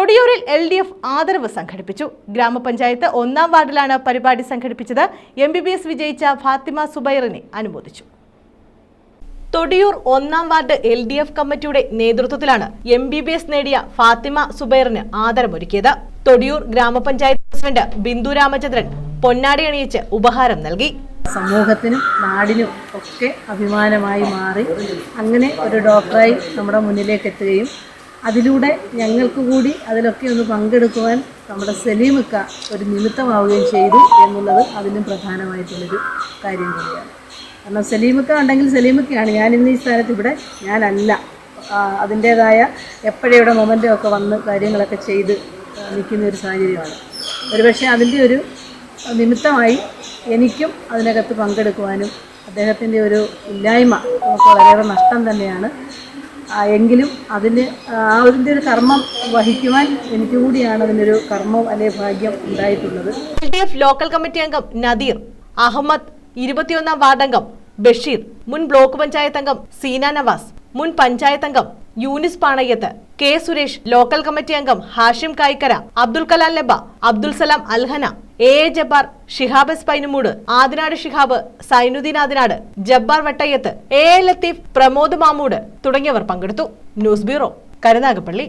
തൊടിയൂരിൽ L D F ആദരവ് സംഘടിപ്പിച്ചു. ഗ്രാമപഞ്ചായത്ത് ഒന്നാം വാർഡിലാണ് പരിപാടി സംഘടിപ്പിച്ചത്. എം ബി ബി എസ് വിജയിച്ച ഫാത്തിമ സുബൈറിനെ അനുമോദിച്ചു. തൊടിയൂർ ഒന്നാം വാർഡ് എൽ ഡി എഫ് കമ്മിറ്റിയുടെ നേതൃത്വത്തിലാണ് എം ബി ബി എസ് നേടിയ ഫാത്തിമ സുബൈറിന് ആദരമൊരുക്കിയത്. തൊടിയൂർ ഗ്രാമപഞ്ചായത്ത് പ്രസിഡന്റ് ബിന്ദു രാമചന്ദ്രൻ പൊന്നാടി അണിയിച്ച് ഉപഹാരം നൽകി. സമൂഹത്തിനും നാടിനും ഒക്കെ അഭിമാനമായി മാറി. അങ്ങനെ ഒരു ഡോക്ടറായി നമ്മുടെ മുന്നിലേക്ക് എത്തുകയും അതിലൂടെ ഞങ്ങൾക്ക് കൂടി അതിലൊക്കെ ഒന്ന് പങ്കെടുക്കുവാൻ നമ്മുടെ സലീമിക്ക ഒരു നിമിത്തമാവുകയും ചെയ്തു എന്നുള്ളത് അതിലും പ്രധാനമായിട്ടുള്ളൊരു കാര്യം കൂടിയാണ്. കാരണം സലീമിക്ക ഉണ്ടെങ്കിൽ സലീമിക്കയാണ്. ഇന്ന് ഈ സ്ഥാനത്ത് ഇവിടെ ഞാനല്ല. അതിന്റേതായ എപ്പോഴും ഇവിടെ മൊമെന്റോ ഒക്കെ വന്ന് കാര്യങ്ങളൊക്കെ ചെയ്ത് നിൽക്കുന്ന ഒരു സാഹചര്യമാണ്. ഒരുപക്ഷെ അതിന്റെ ഒരു നിമിത്തമായി എനിക്കും അതിനകത്ത് പങ്കെടുക്കുവാനും അദ്ദേഹത്തിന്റെ ഒരു ഇല്ലായ്മ നമുക്ക് വളരെയേറെ നഷ്ടം തന്നെയാണ്. എങ്കിലും അതിന് ആ അതിന്റെ ഒരു കർമ്മം വഹിക്കുവാൻ എനിക്ക് കൂടിയാണ് അതിനൊരു കർമ്മം അല്ലെ ഭാഗ്യം ഉണ്ടായിട്ടുള്ളത്. എൽ ലോക്കൽ കമ്മിറ്റി അംഗം നദീർ അഹമ്മദ് ഇരുപത്തിയൊന്നാം വാർഡ് അംഗം ബഷീർ മുൻ ബ്ലോക്ക് പഞ്ചായത്ത് അംഗം സീന നവാസ് മുൻ പഞ്ചായത്ത് അംഗം Yunus Panayyath K Suresh local committee അംഗം Hashim Kayikkara Abdul Kalam Laba Abdul Salam Alhana A A Jabbar Shihab S Painumoodu Adinad Shihab Sainuddeen Adinad Jabbar Vattayyath A A Latheef Pramod Mamood തുടങ്ങിയവർ പങ്കെടുത്തു. News bureau Karunagappally.